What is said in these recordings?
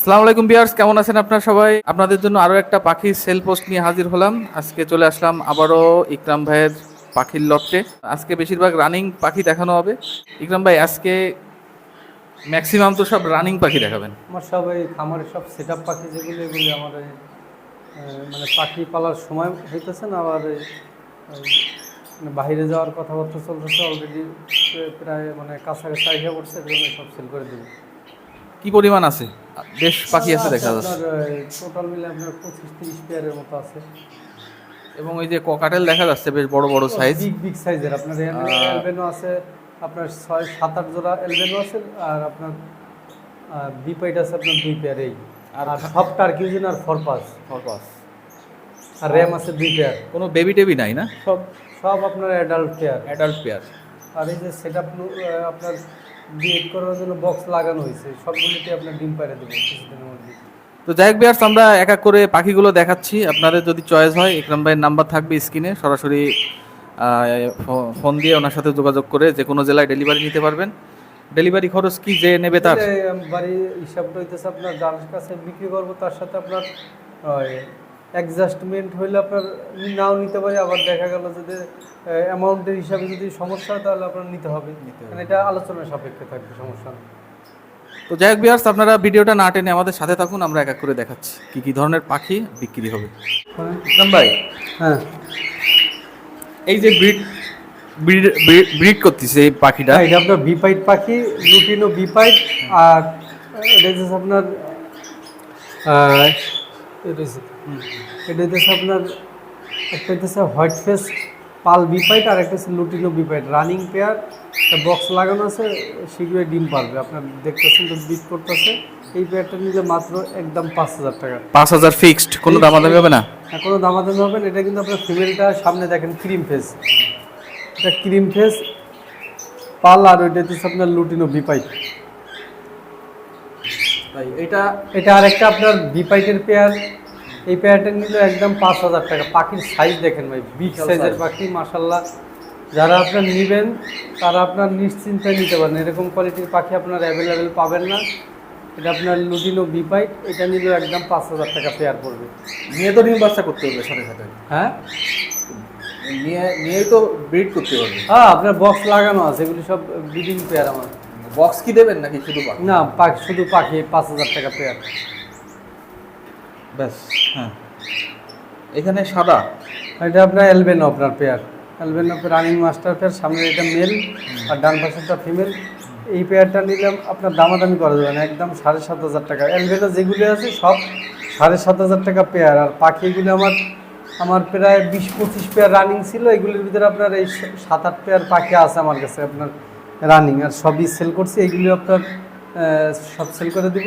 আসসালামু আলাইকুম বিয়ার্স কেমন আছেন আপনারা সবাই? আপনাদের জন্য আরও একটা পাখির সেল পোস্ট নিয়ে হাজির হলাম। আজকে চলে আসলাম আবারও ইকরাম ভাইয়ের পাখির লটে। আজকে বেশিরভাগ রানিং পাখি দেখানো হবে। ইকরাম ভাই আজকে ম্যাক্সিমাম তো সব রানিং পাখি দেখাবেন। আমার সব এই খামারের সব সেট আপ পাখি যেগুলো এগুলো এই, মানে পাখি পালার সময় হইতেছে না আবার মানে বাইরে যাওয়ার কথাবার্তা চলতেছে অলরেডি প্রায় মানে কাছাকাছি আইসা পড়ছে জন্য সব সেল করে দেবো। কি পরিমাণ আছে? বেশ পাখি আছে দেখা যাচ্ছে। টোটাল মিলে আপনার পঁচিশ তিরিশ পেয়ারের মতো আছে। এবং ওই যে ককাটেল দেখা যাচ্ছে বেশ বড় বড় সাইজ বিগ বিগ সাইজের আপনার এলবেনো আছে আপনার ছয় সাত আট জোড়া এলবেনো আছে আর আপনার বিপাইট আছে আপনার দুই পেয়ার এই। আর আর সব টার্কিউজিন আর ফরপাস আর র্যাম আছে দুই পেয়ার কোনো বেবি টেবি নাই না? সব সব আপনার অ্যাডাল্ট পেয়ার অ্যাডাল্ট পেয়ার আর এই যে সেট আপ আপনার বিএড করার জন্য বক্স লাগানো হয়েছে। সবগুলিতে আপনার ডিম পাড়ে দেবো কিছুদিনের মধ্যে। তো যাই হোক বিয়ার্স আমরা এক এক করে পাখিগুলো দেখাচ্ছি। আপনাদের যদি চয়েস হয় ইকরাম ভাইয়ের নাম্বার থাকবে স্ক্রিনে সরাসরি ফোন দিয়ে ওনার সাথে যোগাযোগ করে যে কোনো জেলায় ডেলিভারি নিতে পারবেন। ডেলিভারি খরচ কি যে নেবে তার? বাড়ি হিসাবটা হইতেছে আপনার যার কাছে বিক্রি করব তার সাথে আপনার অ্যাডজাস্টমেন্ট হইলে আপনার নাও নিতে পারি আবার দেখা গেল যদি অ্যামাউন্টের হিসাবে যদি সমস্যা হয় তাহলে আপনার নিতে হবে। মানে এটা আলোচনার সাপেক্ষে থাকবে সমস্যা তো যাই হোক বিয়ার্স আপনারা ভিডিওটা না টেনে আমাদের সাথে থাকুন আমরা এক এক করে দেখাচ্ছি কি কি ধরনের পাখি বিক্রি হবে। ইকরাম ভাই হ্যাঁ। এই যে ব্রিড ব্রিড করতেছে এই পাখিটা। এটা আপনার বিপাইট পাখি লুটিনো বিপাইট আর এটা আপনার এটা হচ্ছে এটা হচ্ছে আপনার একটা হচ্ছে হোয়াইট ফেস পাল বিপাইট আর একটা হচ্ছে লুটিনো বিপাইট রানিং পেয়ার একটা বক্স লাগানো আছে শীঘ্রই ডিম পারবে। আপনার দেখতেছেন তো বিট করতেছে। এই পেয়ারটা নিলে মাত্র একদম পাঁচ হাজার টাকা। পাঁচ হাজার ফিক্সড কোনো দামাদামি হবে না? আর কোনো দামাদামি হবে না। এটা কিন্তু আপনার ফিমেলটা সামনে দেখেন ক্রিম ফেস এটা ক্রিম ফেস পাল আর ওইটা হচ্ছে আপনার লুটিনো বিপাইট এটা এটা আরেকটা আপনার বিপাইটের পেয়ার এই পেয়ারটা নিল একদম পাঁচ হাজার টাকা। পাখির সাইজ দেখেন ভাই বিগ সাইজের। পাখি মাসাল্লাহ যারা আপনার নেবেন তারা আপনার নিশ্চিন্তায় নিতে পারেন। এরকম কোয়ালিটির পাখি আপনার অ্যাভেলেবেল পাবেন না। এটা আপনার লুটিনো বিপাইট এটা নিল একদম পাঁচ হাজার টাকা পেয়ার পড়বে। নিয়ে তো ডিম বাচ্চা করতে হবে সাথে সাথে। হ্যাঁ? নিয়ে নিয়েই তো ব্রিড করতে পারবে। হ্যাঁ আপনার বক্স লাগানো আছে এগুলি সব ব্রিডিং পেয়ার আমার। বক্স কি দেবেন নাকি শুধু পাখি? না পাখি শুধু পাখি পাঁচ হাজার টাকা পেয়ার ব্যাস হ্যাঁ। এখানে সাদা। এটা আপনার এলবেনো আপনার pair albino running master pair সামনে এটা মেল আর ডান পাশেরটা ফিমেল এই পেয়ারটা নিলাম, আপনার দামাদামি করা যাবে না, একদম সাড়ে সাত হাজার টাকা। এলবেনো যেগুলি আছে সব সাড়ে সাত হাজার টাকা পেয়ার আর পাখিগুলি আমার আমার প্রায় বিশ পঁচিশ পেয়ার রানিং ছিল, এগুলির ভিতরে আপনার এই সাত আট পেয়ার পাখি আছে আমার কাছে, আপনার রানিং আর সবই সেল করছি, এগুলি আপনার সব সেল করে দিব।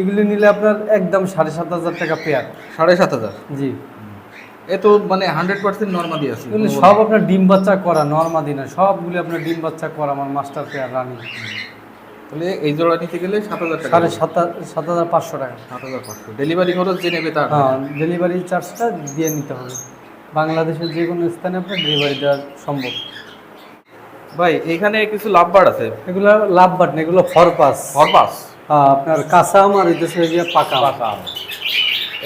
এগুলি নিলে আপনার একদম সাড়ে সাত হাজার টাকা পেয়ার সাড়ে সাত হাজার? জি। এ তো মানে হান্ড্রেড পার্সেন্ট নর্মালি আছে। সব আপনার ডিম বাচ্চা করা নর্মাদি না সবগুলি আপনার ডিম বাচ্চা করা আমার মাস্টার পেয়ার রানি তাহলে এই জোড়া নিতে গেলে সাত হাজার টাকা সাড়ে সাত হাজার পাঁচশো টাকা। সাত হাজার পাঁচশো। ডেলিভারি খরচ যে নেবে তার হ্যাঁ ডেলিভারি চার্জটা দিয়ে নিতে হবে। বাংলাদেশের যে কোনো স্থানে আপনার ডেলিভারি দেওয়া সম্ভব। ভাই এখানে কিছু লাভবার আছে? এগুলো লাভ বাটন এগুলো ফরপাস হরপাস আপনার কাঁচা আম আর এদেশে গিয়ে পাকা আম।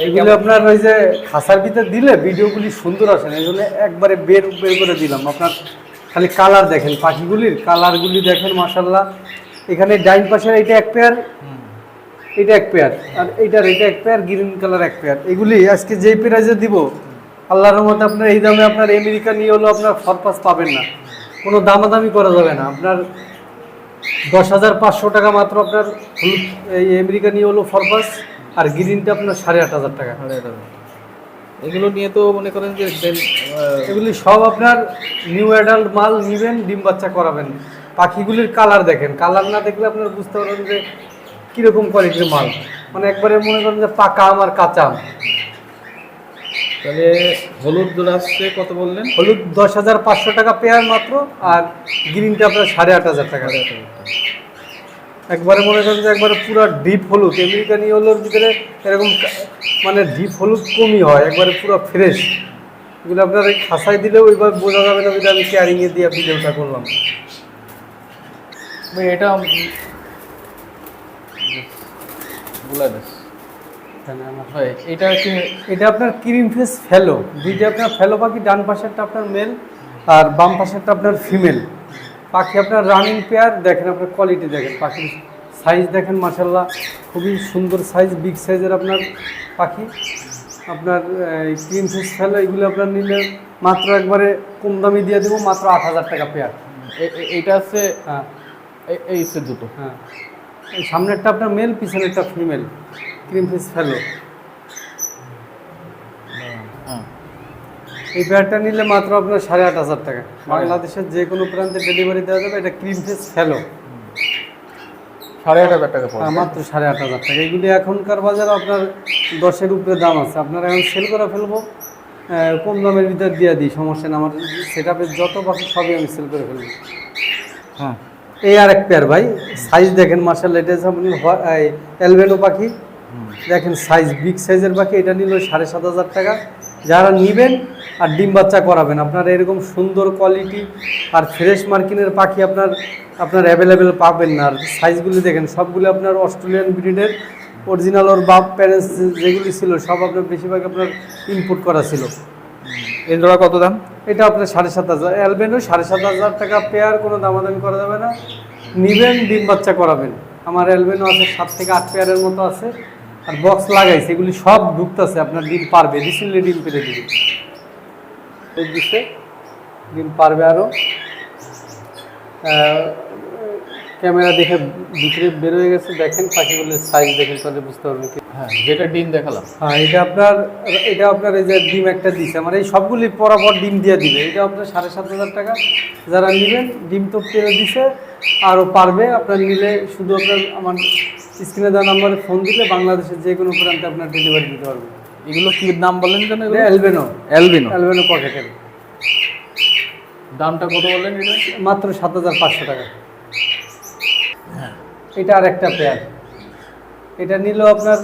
এগুলো আপনার ওই যে খাসার ভিতরে দিলে ভিডিওগুলি সুন্দর আসে না এগুলো একবারে বের বের করে দিলাম। আপনার খালি কালার দেখেন পাখিগুলির কালারগুলি দেখেন মাসাল্লাহ এখানে ডাইন পাশের এটা এক পেয়ার এটা এক পেয়ার আর এইটার এটা এক পেয়ার গ্রিন কালার এক পেয়ার। এগুলি আজকে যেই প্রাইজে দিব আল্লাহর রহমতে আপনার এই দামে আপনার আমেরিকা নিয়ে হলো আপনার ফরপাস পাবেন না। কোনো দামাদামি করা যাবে না। আপনার দশ হাজার পাঁচশো টাকা মাত্র আপনার হলুদ এই আমেরিকা নিয়ে হলো ফরপাস আর গ্রিনটা আপনার সাড়ে আট হাজার টাকা। সাড়ে আট হাজার। এগুলো নিয়ে তো মনে করেন যে এগুলি সব আপনার নিউ অ্যাডাল্ট মাল নিবেন ডিম বাচ্চা করাবেন। পাখিগুলির কালার দেখেন। কালার না দেখলে আপনার বুঝতে পারবেন যে কীরকম কোয়ালিটির মাল। মানে একবারে মনে করেন যে পাকা আম আর কাঁচা আম। তাহলে হলুদ আসছে কত বললেন? হলুদ দশ হাজার পাঁচশো টাকা পেয়ার মাত্র আর গ্রিনটা আপনার সাড়ে আট হাজার টাকা। একবারে মনে করেন যে একবারে পুরো ডিপ হলুদ। আমেরিকানি হলুর ভিতরে এরকম মানে ডিপ হলুদ কমই হয় একবারে পুরো ফ্রেশ। এগুলো আপনার এই খাসায় দিলেও ওইভাবে বোঝা যাবে না যদি আমি ক্যারিংয়ে দিয়ে ভিডিওটা করলাম। এটা বুলাদেশ এখানে আমার। এটা কি এটা আপনার ক্রিম ফেস ফেলো দুইটা আপনার ফেলো পাখি ডান পাশেরটা আপনার মেল আর বাম পাশেরটা আপনার ফিমেল পাখি আপনার রানিং পেয়ার দেখেন আপনার কোয়ালিটি দেখেন। পাখির সাইজ দেখেন মাসাল্লাহ খুবই সুন্দর সাইজ বিগ সাইজের আপনার পাখি। আপনার ক্রিম ফেস ফেলো এগুলো আপনার নিলে মাত্র একবারে কম দামি দিয়ে দেবো মাত্র আট হাজার টাকা পেয়ার এইটা আছে হ্যাঁ। এ- এই হচ্ছে দুটো। হ্যাঁ। সামনেরটা আপনার মেল পিছনেরটা ফিমেল ক্রিম ফেস ফেলো। হ্যাঁ এই পেয়ারটা নিলে মাত্র আপনার সাড়ে আট হাজার টাকা। বাংলাদেশের যে কোনো প্রান্তে ডেলিভারি দেওয়া যাবে এটা ক্রিম ফেস ফেলো। সাড়ে আট হাজার টাকা মাত্র সাড়ে আট হাজার টাকা। এগুলি এখনকার বাজারে আপনার দশের উপরে দাম আছে। আপনারা এখন সেল করে ফেলব। কম দামের ভিতর দিয়ে দিই সমস্যা না আমার সেট যত পাখি সবই আমি সেল করে ফেলব। হ্যাঁ। এই আর এক পেয়ার ভাই। সাইজ দেখেন মার্শাল লেটেস্ট আপনি অ্যালবেনো পাখি। দেখেন সাইজ বিগ সাইজের পাখি এটা নিল সাড়ে সাত হাজার টাকা। যারা নিবেন আর ডিম বাচ্চা করাবেন আপনারা এরকম সুন্দর কোয়ালিটি আর ফ্রেশ মার্কিনের পাখি আপনার আপনার অ্যাভেলেবেল পাবেন না। আর সাইজগুলি দেখেন সবগুলো আপনার অস্ট্রেলিয়ান ব্রিডের অরিজিনাল ওর বাপ প্যারেন্টস যেগুলি ছিল সব আপনার বেশিরভাগ আপনার ইনপুট করা ছিল। এর জোড়া কত দাম? এটা আপনার সাড়ে সাত হাজার। অ্যালবেনো সাড়ে সাত হাজার টাকা পেয়ার কোনো দামাদামি করা যাবে না। নিবেন ডিম বাচ্চা করাবেন। আমার অ্যালবেনও আছে সাত থেকে আট পেয়ারের মতো আছে। আর বক্স লাগাইছে সেগুলি সব ঢুকতেছে, আপনার ডিম পারবে রিসেন্টলি ডিম পেরে দিবে। ডিম পারবে আরও ক্যামেরা দেখে ভিতরে বের হয়ে গেছে দেখেন পাখিগুলোর সাইজ দেখেন তাহলে বুঝতে পারবেন কি। হ্যাঁ যেটা ডিম দেখালাম। হ্যাঁ এটা আপনার এটা আপনার এই যে ডিম একটা দিছে আমার এই সবগুলি পরাপর ডিম দিয়ে দিবে। এটা আপনার সাড়ে সাত হাজার টাকা যারা নেবেন ডিম তো পেয়ে দিছে আরও পারবে। আপনার নিলে শুধু আপনার আমার স্ক্রিনে দেওয়া নাম্বারে ফোন দিলে বাংলাদেশের যে কোনো প্রান্তে আপনার ডেলিভারি দিতে পারবে। এগুলো কি নাম বললেন যেন অ্যালবেনো অ্যালবিনো অ্যালবেনো পকেটের দামটা কত বললেন এটা? মাত্র সাত হাজার পাঁচশো টাকা। এটা আর একটা পেয়ার এটা নিল আপনার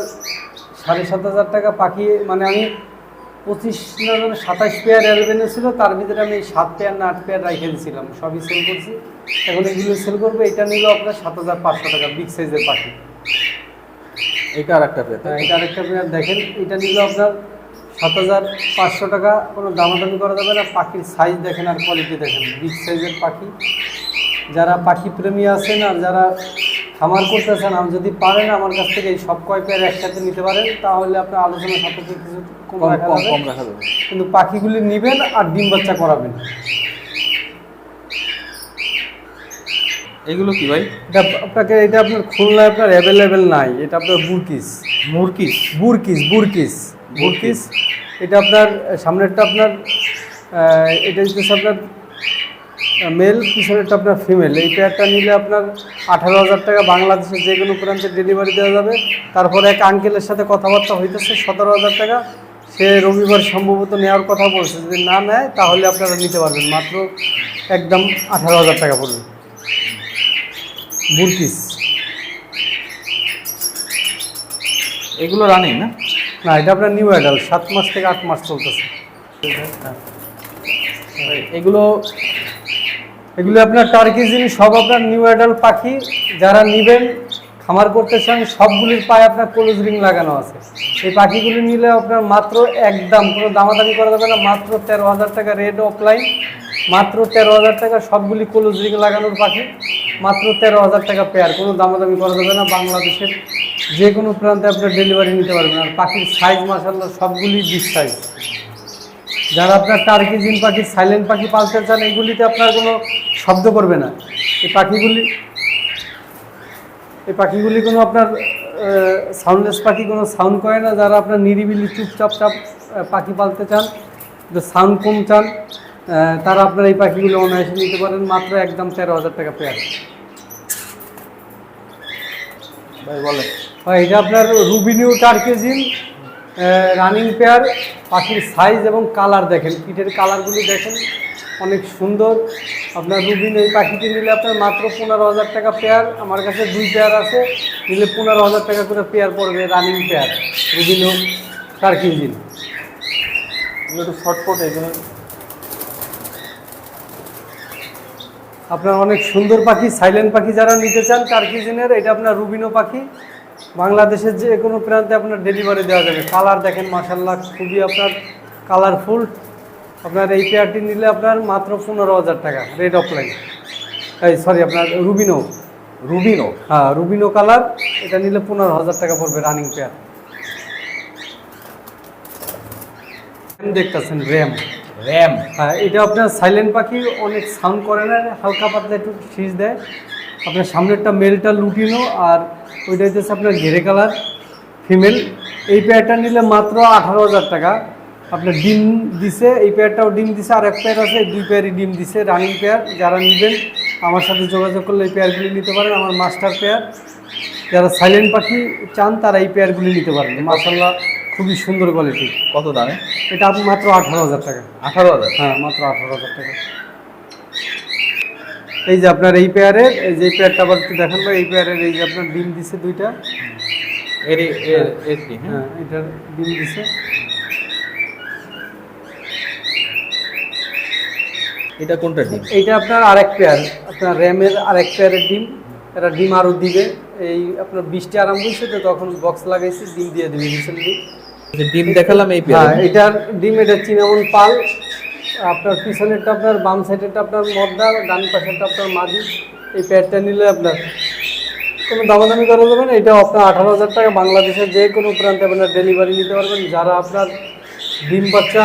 সাড়ে সাত হাজার টাকা পাখি মানে আমি পঁচিশ না সাতাশ পেয়ার অ্যালবেনে ছিল তার ভিতরে আমি সাত পেয়ার না আট পেয়ার রেখে দিয়েছিলাম। সবই সেল করছি। এখন এগুলো সেল করবে এটা নিল আপনার সাত হাজার পাঁচশো টাকা বিগ সাইজের পাখি। এটা আর একটা পেতে হ্যাঁ, এটা আরেকটা পেয়ার দেখেন এটা নিল আপনার সাত হাজার পাঁচশো টাকা কোনো দামাদামি করা যাবে না। পাখির সাইজ দেখেন আর কোয়ালিটি দেখেন। বিগ সাইজের পাখি। যারা পাখি প্রেমী আছেন আর যারা খামার করতেছেন আমি যদি পারেন আমার কাছ থেকে এই সব কয় পেয়ার একসাথে নিতে পারেন তাহলে আপনার আলোচনা সাপেক্ষে কিছু কম কম রাখা যাবে। কিন্তু পাখিগুলি নেবেন আর ডিম বাচ্চা করাবেন। এগুলো কি ভাই? এটা আপনাকে এটা আপনার খুলনায় আপনার অ্যাভেলেবেল নাই এটা আপনার বুরকিস। মুরকিস? বুরকিস বুরকিস। বুরকিস। এটা আপনার সামনেরটা আপনার এটা হচ্ছে আপনার মেল পিছনেরটা আপনার ফিমেল এই পেয়ারটা নিলে আপনার আঠারো হাজার টাকা বাংলাদেশের যে কোনো প্রান্তে ডেলিভারি দেওয়া যাবে। তারপরে এক আঙ্কেলের সাথে কথাবার্তা হইতেছে সতেরো হাজার টাকা। সে রবিবার সম্ভবত নেওয়ার কথা বলছে। যদি না নেয় তাহলে আপনারা নিতে পারবেন। মাত্র একদম আঠারো হাজার টাকা পড়বে। বুরকিস এগুলো রানিং না? না এটা আপনার নিউ অ্যাডাল্ট সাত মাস থেকে আট মাস চলতেছে। এগুলো এগুলো আপনার টার্কি জিনিস, সব আপনার নিউ অ্যাডাল্ট পাখি, যারা নেবেন, খামার করতে চান, সবগুলির পায়ে আপনার ক্লোজ রিং লাগানো আছে। এই পাখিগুলি নিলে আপনার মাত্র একদম কোনো দামাদামি করা যাবে না, মাত্র তেরো হাজার টাকা রেড অফলাইন মাত্র তেরো হাজার টাকা সবগুলি ক্লোজ রিং লাগানোর পাখি, মাত্র তেরো হাজার টাকা পেয়ার কোনো দামাদামি করা যাবে না, বাংলাদেশের যে কোনো প্রান্তে আপনার ডেলিভারি নিতে পারবেন। আর পাখির সাইজ মাসাল্লাহ সবগুলি বিগ সাইজ যারা আপনার টার্কি জিন পাখি সাইলেন্ট পাখি পালতে চান এগুলিতে আপনার কোনো শব্দ করবে না। এই পাখিগুলি এই পাখিগুলি কোনো আপনার সাউন্ডলেস পাখি কোনো সাউন্ড করে না যারা আপনার নিরিবিলি চুপচাপ চাপ পাখি পালতে চান সাউন্ড কম চান তারা আপনার এই পাখিগুলো অনায়াসে নিতে পারেন মাত্র একদম তেরো হাজার টাকা পেয়ার ভাই বলেন। হয় এটা আপনার রুবিনিউ টার্কেজিন রানিং পেয়ার পাখির সাইজ এবং কালার দেখেন। পিঠের কালারগুলি দেখেন অনেক সুন্দর। আপনার রুবিন এই পাখিটি নিলে আপনার মাত্র পনেরো হাজার টাকা পেয়ার আমার কাছে দুই পেয়ার আছে নিলে পনেরো হাজার টাকা করে পেয়ার পড়বে রানিং পেয়ার রুবিনিউ টার্কিজিন এগুলো একটু শর্টফট এই জন্য। আপনার অনেক সুন্দর পাখি সাইলেন্ট পাখি যারা নিতে চান টার্কিজিনের এটা আপনার রুবিনো পাখি। বাংলাদেশের যে কোনো প্রান্তে আপনার ডেলিভারি দেওয়া যাবে। কালার দেখেন মাসাল্লাহ খুবই আপনার কালারফুল আপনার এই পেয়ারটি নিলে আপনার মাত্র পনেরো হাজার টাকা রেড অফলাইন এই সরি আপনার রুবিনো রুবিনো হ্যাঁ রুবিনো কালার এটা নিলে পনেরো হাজার টাকা পড়বে রানিং পেয়ার দেখতেছেন র্যাম র্যাম হ্যাঁ এটা আপনার সাইলেন্ট পাখি অনেক সাউন্ড করে না হালকা পাতলা একটু সিজ দেয়। আপনার সামনেরটা মেলটা লুটিনো আর ওইটা হচ্ছে আপনার ঘেরে কালার ফিমেল এই পেয়ারটা নিলে মাত্র আঠারো হাজার টাকা। আপনার ডিম দিছে এই পেয়ারটাও ডিম দিছে আর এক পেয়ার আছে দুই পেয়ারই ডিম দিছে রানিং পেয়ার যারা নেবেন আমার সাথে যোগাযোগ করলে এই পেয়ারগুলি নিতে পারেন আমার মাস্টার পেয়ার যারা সাইলেন্ট পাখি চান তারা এই পেয়ারগুলি নিতে পারেন। মাসাল্লাহ খুবই সুন্দর কোয়ালিটি কত দামে? এটা আপনি মাত্র আঠারো হাজার টাকা। আঠারো হাজার? হ্যাঁ মাত্র আঠারো হাজার টাকা। এই যে আপনার এই পেয়ারের এই যে পেয়ারটা আবার একটু দেখান এই পেয়ারের এই যে আপনার ডিম দিছে দুইটা। এর হ্যাঁ? হ্যাঁ এটার ডিম দিছে। এটা কোনটা ডিম? এইটা আপনার আরেক পেয়ার আপনার র্যামের আরেক পেয়ারের ডিম। এটা ডিম আরও দিবে। এই আপনার বৃষ্টি আরম্ভ হয়েছে তো তখন বক্স লাগাইছি ডিম দিয়ে দিবে রিসেন্টলি ডিম দেখালাম এই হ্যাঁ পেয়ার এটার ডিম এটা চিনামন পাল। আপনার পিছনেরটা আপনার বাম সাইডেরটা আপনার মদ্দা ডান পাশেরটা আপনার মাদি। এই প্যাডটা নিলে আপনার কোনো দামাদামি করা যাবে না। এটা আপনার আঠারো হাজার টাকা। বাংলাদেশের যে কোনো প্রান্তে আপনার ডেলিভারি নিতে পারবেন। যারা আপনার ডিম বাচ্চা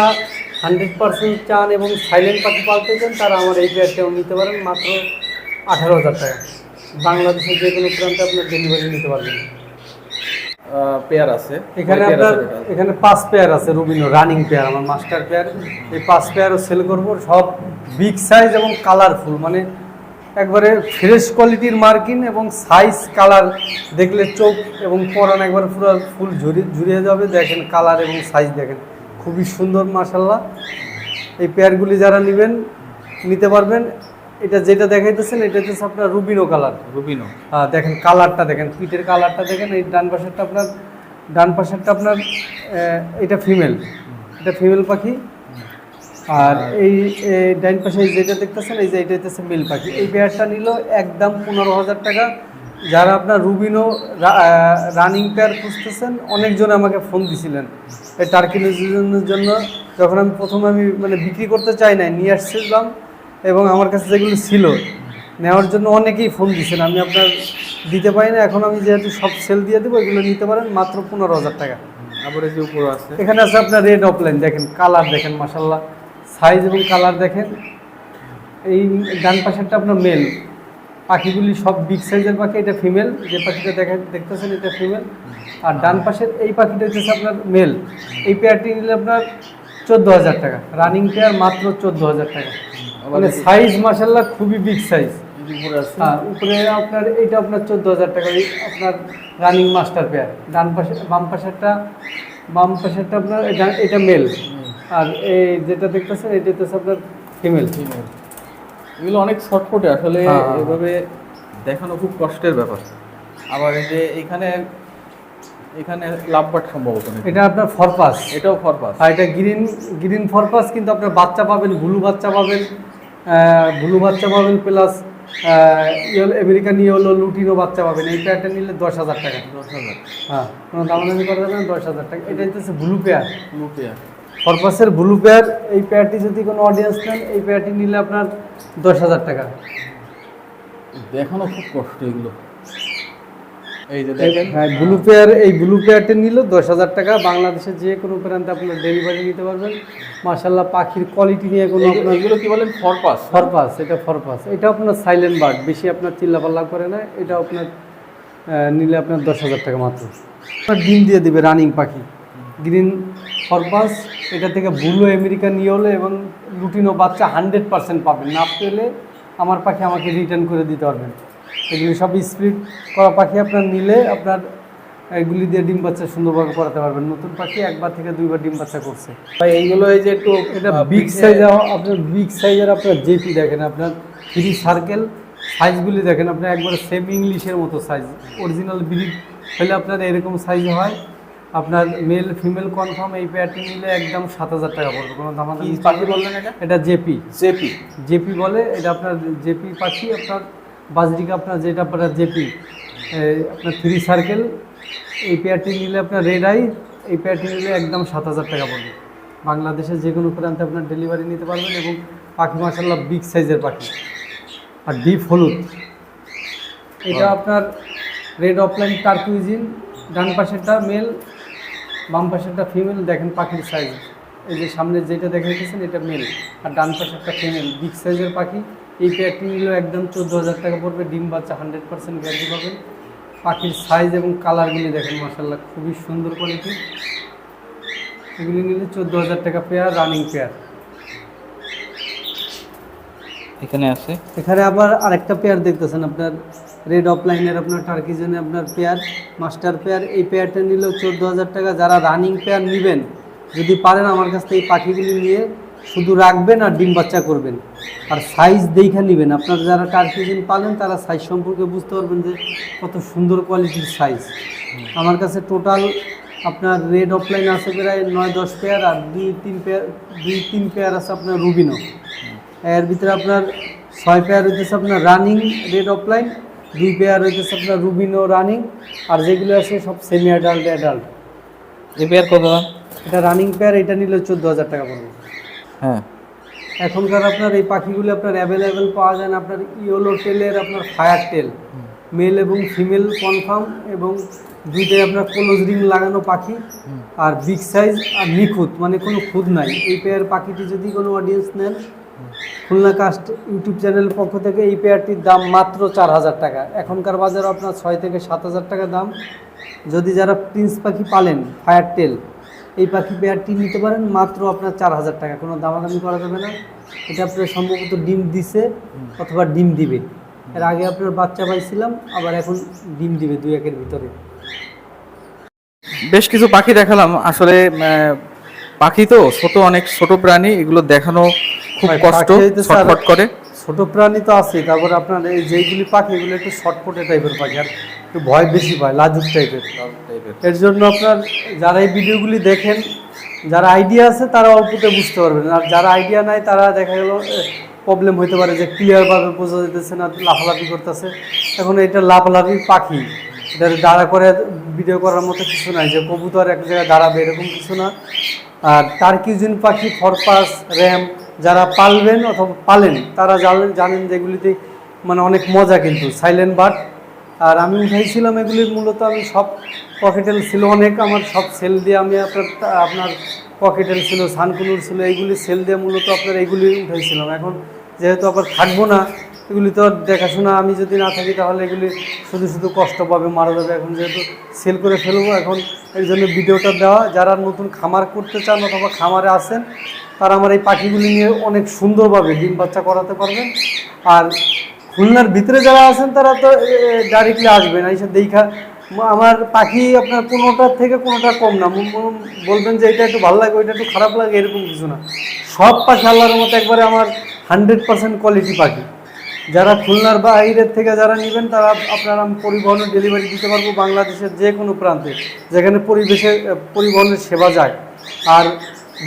হান্ড্রেড পার্সেন্ট চান এবং সাইলেন্ট পাখি পালতে চান, তারা আমার এই প্যাডটাও নিতে পারেন। মাত্র আঠারো হাজার টাকা। বাংলাদেশের যে কোনো প্রান্তে আপনার ডেলিভারি নিতে পারবেন। পেয়ার আছে। এখানে আপনার এখানে। পাঁচ পেয়ার আছে রুবিনো রানিং পেয়ার আমার মাস্টার পেয়ার এই পাঁচ পেয়ারও সেল করব সব বিগ সাইজ এবং কালারফুল মানে একবারে ফ্রেশ কোয়ালিটির মার্কিন এবং সাইজ কালার দেখলে চোখ এবং পরান একবার পুরো ফুল ঝুরি ঝুরিয়ে যাবে। দেখেন কালার এবং সাইজ দেখেন খুবই সুন্দর মাসাল্লাহ এই পেয়ারগুলি যারা নেবেন নিতে পারবেন। এটা যেটা দেখাইতেছেন এটা হচ্ছে আপনার রুবিনো কালার। রুবিনো। হ্যাঁ দেখেন কালারটা দেখেন পিঠের কালারটা দেখেন এই ডান পাশেরটা আপনার ডান পাশেরটা আপনার এটা ফিমেল। এটা ফিমেল পাখি। আর এই এই ডান পাশে যেটা দেখতেছেন এই যে এটা হচ্ছে মেল পাখি। এই পেয়ারটা নিল একদম পনেরো হাজার টাকা। যারা আপনার রুবিনো রানিং পেয়ার খুঁজতেছেন অনেকজন আমাকে ফোন দিছিলেন। এই টার্কিনের জন্য যখন আমি প্রথমে আমি মানে বিক্রি করতে চাই নাই নিয়ে আসছিলাম। এবং আমার কাছে যেগুলো ছিল নেওয়ার জন্য অনেকেই ফোন দিচ্ছেন আমি আপনার দিতে পারি না এখন আমি যেহেতু সব সেল দিয়ে দেবো এগুলো নিতে পারেন মাত্র পনেরো হাজার টাকা। আবার যে উপরে আছে। এখানে আছে আপনার রেড অফলাইন দেখেন কালার দেখেন মাসাল্লাহ সাইজ এবং কালার দেখেন। এই ডান পাশেরটা আপনার মেল পাখিগুলি সব বিগ সাইজের পাখি এটা ফিমেল যে পাখিটা দেখেন দেখতেছেন এটা ফিমেল আর ডান পাশের এই পাখিটা হচ্ছে আপনার মেল এই পেয়ারটি নিলে আপনার চোদ্দ হাজার টাকা। রানিং পেয়ার মাত্র চোদ্দ হাজার টাকা। মানে সাইজ মাসাল্লাহ খুবই বিগ সাইজ হ্যাঁ উপরে আপনার এইটা আপনার চোদ্দ হাজার টাকা আপনার রানিং মাস্টার পেয়ার ডান পাশে বাম পাশেরটা বাম পাশেরটা আপনার এটা এটা মেল আর এই যেটা দেখতেছেন এটা হচ্ছে আপনার ফিমেল Female। এগুলো অনেক শর্টকটে আসলে হ্যাঁ, হ্যাঁ। এভাবে দেখানো খুব কষ্টের ব্যাপার। আবার এই যে এখানে এখানে লাভবাট সম্ভবত? এটা আপনার ফরপাস এটাও ফরপাস আর এটা গ্রিন গ্রিন ফরপাস কিন্তু আপনার বাচ্চা পাবেন ব্লু বাচ্চা পাবেন। ব্লু বাচ্চা পাবেন প্লাস আমেরিকান ইয়েলো লুটিনও বাচ্চা পাবেন। এই পেয়ারটা নিলে দশ হাজার টাকা। দশ হাজার। হ্যাঁ কোনো দামাদামি করা যাবে না দশ হাজার টাকা। এটা হচ্ছে ব্লু পেয়ার ব্লু পেয়ার পারপাসের ব্লু পেয়ার এই পেয়ারটি যদি কোনো অডিয়েন্স নেন এই পেয়ারটি নিলে আপনার দশ হাজার টাকা। দেখানো খুব কষ্ট এগুলো। এই যে দেখেন। হ্যাঁ ব্লু পেয়ার এই ব্লু পেয়ারটি নিল দশ হাজার টাকা। বাংলাদেশের যে কোনো প্রান্তে আপনার ডেলিভারি নিতে পারবেন। মার্শাল্লাহ পাখির কোয়ালিটি নিয়ে কোনো আপনার এগুলো কি বলেন? ফরপাস ফরপাস এটা ফরপাস এটা আপনার সাইলেন্ট বার্ড বেশি আপনার চিল্লাপাল্লা করে না। এটা আপনার নিলে আপনার দশ হাজার টাকা মাত্র। আপনার ডিম দিয়ে দিবে রানিং পাখি। গ্রিন ফরপাস এটা থেকে ব্লু আমেরিকান ইয়েলো এবং লুটিনো বাচ্চা হান্ড্রেড পার্সেন্ট পাবেন। না পেলে আমার পাখি আমাকে রিটার্ন করে দিতে পারবেন। এগুলি সব স্প্লিট করা পাখি আপনার নিলে আপনার এগুলি দিয়ে ডিম বাচ্চা সুন্দরভাবে করাতে পারবেন। নতুন পাখি একবার থেকে দুইবার ডিম বাচ্চা করছে। ভাই এইগুলো এই যে একটু এটা বিগ সাইজ আপনার বিগ সাইজের আপনার জেপি দেখেন আপনার থ্রি সার্কেল সাইজগুলি দেখেন আপনার একবার সেম ইংলিশের মতো সাইজ অরিজিনাল ব্রিড হলে আপনার এরকম সাইজ হয়। আপনার মেল ফিমেল কনফার্ম এই পেয়ারটি নিলে একদম সাত হাজার টাকা পড়বে। কোনো দাম পাখি বললেন এটা? এটা জেপি জেপি জেপি বলে এটা আপনার জেপি পাখি আপনার বাজরিকা আপনার যেটা আপনার জেপি আপনার থ্রি সার্কেল এই পেয়ারটি নিলে আপনার রেড আই এই পেয়ারটি নিলে একদম সাত হাজার টাকা পড়বে। বাংলাদেশের যে কোনো প্রান্তে আপনার ডেলিভারি নিতে পারবেন এবং পাখি মাসাল্লাহ বিগ সাইজের পাখি। আর ডিপ হলুদ। এটা আপনার রেড অফলাইন টার্কুইজিন ডান পাশেরটা মেল বাম পাশেরটা ফিমেল দেখেন পাখির সাইজ এই যে সামনে যেটা দেখাইতেছেন এটা মেল আর ডান পাশেরটা ফিমেল বিগ সাইজের পাখি। এই নিলেও একদম চোদ্দ হাজার টাকা পড়বে ডিম বাচ্চা হান্ড্রেড পার্সেন্ট গ্যারান্টি পাবেন। পাখির সাইজ এবং কালারগুলি দেখেন মাসাল্লাহ খুবই সুন্দর কোয়ালিটি এগুলি নিলে চোদ্দ হাজার টাকা পেয়ার রানিং পেয়ার এখানে আছে? এখানে আবার আরেকটা পেয়ার দেখতেছেন আপনার রেড অফলাইনের আপনার টার্কিজনে আপনার পেয়ার মাস্টার পেয়ার এই পেয়ারটা নিলেও চোদ্দ হাজার টাকা যারা রানিং পেয়ার নেবেন যদি পারেন আমার কাছ থেকে এই পাখিগুলি নিয়ে শুধু রাখবেন আর ডিম বাচ্চা করবেন। আর সাইজ দেখে নেবেন। আপনারা যারা টার্কিজেন পালেন তারা সাইজ সম্পর্কে বুঝতে পারবেন যে কত সুন্দর কোয়ালিটির সাইজ আমার কাছে টোটাল আপনার রেড অফলাইন আছে প্রায় নয় দশ পেয়ার আর দুই তিন পেয়ার দুই তিন পেয়ার আছে আপনার রুবিনো এর ভিতরে আপনার ছয় পেয়ার হইতেছে আপনার রানিং রেড অফলাইন দুই পেয়ার হইতেছে আপনার রুবিনো রানিং আর যেগুলো আছে সব সেমি অ্যাডাল্ট অ্যাডাল্ট এই পেয়ার কত এটা রানিং পেয়ার এটা নিলে চোদ্দ হাজার টাকা পড়বে। হ্যাঁ। এখনকার আপনার এই পাখিগুলো আপনার অ্যাভেলেবেল পাওয়া যায় না। আপনার ইয়েলো টেলের আপনার ফায়ার টেল মেল এবং ফিমেল কনফার্ম এবং দুইটাই আপনার ক্লোজ রিং লাগানো পাখি। আর বিগ সাইজ আর নিখুঁত মানে কোনো খুঁত নাই। এই পেয়ার পাখিটি যদি কোনো অডিয়েন্স নেন, খুলনা কাস্ট ইউটিউব চ্যানেলের পক্ষ থেকে এই পেয়ারটির দাম মাত্র চার হাজার টাকা। এখনকার বাজারে আপনার ছয় থেকে সাত হাজার টাকা দাম। যদি যারা প্রিন্স পাখি পালেন ফায়ার টেল এই পাখি পেয়ারটি নিতে পারেন মাত্র আপনার চার হাজার টাকা। কোনো দামাদামি করা যাবে না। এটা আপনার সম্ভবত ডিম দিছে অথবা ডিম দিবে। এর আগে আপনার বাচ্চা পাইছিলাম আবার এখন ডিম দিবে দুই একের ভিতরে। বেশ কিছু পাখি দেখালাম। আসলে পাখি তো ছোট অনেক ছোট প্রাণী এগুলো দেখানো খুব কষ্ট ছটফট করে। ছোট প্রাণী তো আছে তারপর আপনার এই যেইগুলি পাখি এগুলো একটু শর্টপটে টাইপের পাখি। আর একটু ভয় বেশি পায় লাজুক টাইপের এর। জন্য আপনার যারা এই ভিডিওগুলি দেখেন যারা আইডিয়া আছে তারা অল্পতে বুঝতে পারবেন। আর যারা আইডিয়া নাই তারা দেখা গেল প্রবলেম হতে পারে যে ক্লিয়ারভাবে বোঝা যেতেছে না লাফালাফি করতেছে। এখন এটা লাফালাফি পাখি। এটা দাঁড়া করে ভিডিও করার মতো কিছু নাই যে কবুতর এক জায়গায় দাঁড়াবে এরকম কিছু না। আর টার্কিউজিন পাখি ফরপাস র্যাম যারা পালবেন অথবা পালেন তারা জানেন জানেন যেগুলিতে মানে অনেক মজা কিন্তু সাইলেন্ট বার্ড আর আমি উঠাইছিলাম এগুলির মূলত আমি সব পকেটেল ছিল অনেক, আমার সব সেল দিয়ে আমি আপনার আপনার পকেটেল ছিল সানকুলুর ছিল, এইগুলি সেল দিয়ে মূলত আপনার এইগুলি উঠাইছিলাম। এখন যেহেতু আবার থাকব না, এগুলি তো দেখাশোনা আমি যদি না থাকি তাহলে এগুলি শুধু শুধু কষ্ট পাবে, মারা যাবে। এখন যেহেতু সেল করে ফেলব, এখন এই জন্য ভিডিওটা দেওয়া। যারা নতুন খামার করতে চান অথবা খামারে আসেন, তারা আমার এই পাখিগুলি নিয়ে অনেক সুন্দরভাবে ডিম বাচ্চা করাতে পারবেন। আর খুলনার ভিতরে যারা আছেন তারা তো ডাইরেক্টলি আসবেন। এসে দেখা ম- আমার পাখি আপনার কোনোটার থেকে কোনোটা কম না। বলবেন যে এটা একটু ভালো লাগে, ওইটা একটু খারাপ লাগে, এরকম কিছু না। সব পাখি আল্লাহর মতো একবারে আমার হান্ড্রেড পার্সেন্ট কোয়ালিটি পাখি। যারা খুলনার বাইরের থেকে যারা নেবেন, তারা আপনার আমি পরিবহনের ডেলিভারি দিতে পারব বাংলাদেশের যে কোনো প্রান্তে, যেখানে পরিবেশে পরিবহনের সেবা যায়। আর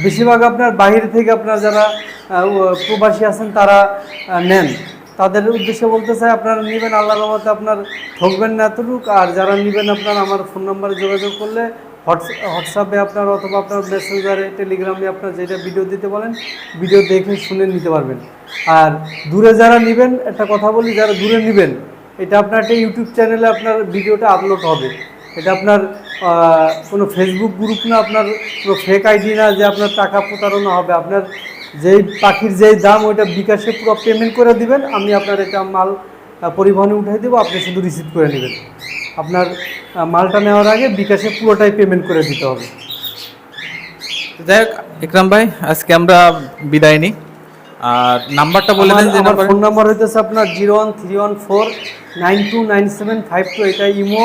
বেশিরভাগ আপনার বাইরে থেকে আপনার যারা প্রবাসী আছেন, তারা নেন। তাদের উদ্দেশ্যে বলতে চাই, আপনারা নেবেন আল্লাহ রহমতে আপনার ঠকবেন না এতটুক। আর যারা নেবেন আপনার আমার ফোন নাম্বারে যোগাযোগ করলে, হোয়াটস- হোয়াটসঅ্যাপে আপনার অথবা আপনার মেসেঞ্জারে টেলিগ্রামে আপনার যেটা ভিডিও দিতে বলেন ভিডিও দেখে শুনে নিতে পারবেন। আর দূরে যারা নেবেন, একটা কথা বলি, যারা দূরে নেবেন, এটা আপনার একটা ইউটিউব চ্যানেলে আপনার ভিডিওটা আপলোড হবে। এটা আপনার কোনো ফেসবুক গ্রুপ না, আপনার কোনো ফেক আইডি না যে আপনার টাকা প্রতারণা হবে। আপনার যেই পাখির যেই দাম ওইটা বিকাশে পুরো পেমেন্ট করে দিবেন। আমি আপনার এটা মাল পরিবহনে উঠাই দেবো আপনি শুধু রিসিভ করে নেবেন। আপনার মালটা নেওয়ার আগে বিকাশে পুরোটাই পেমেন্ট করে দিতে হবে। যাই হোক ইকরাম ভাই আজকে আমরা বিদায় নিই। আর নাম্বারটা বলে দেন যে আমার নাম্বার। ফোন নাম্বার হইতেছে আপনার zero one three one four nine two nine seven five two. এটা ইমো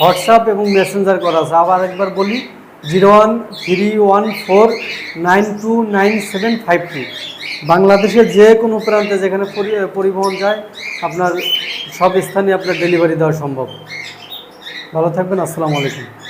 হোয়াটসঅ্যাপ এবং মেসেঞ্জার করা আছে। আবার একবার বলি zero one three one four nine two nine seven five three বাংলাদেশের যে কোনো প্রান্তে যেখানে পরি- পরিবহন যায়, আপনার সব স্থানে আপনার ডেলিভারি দেওয়া সম্ভব। ভালো থাকবেন, আসসালামু আলাইকুম।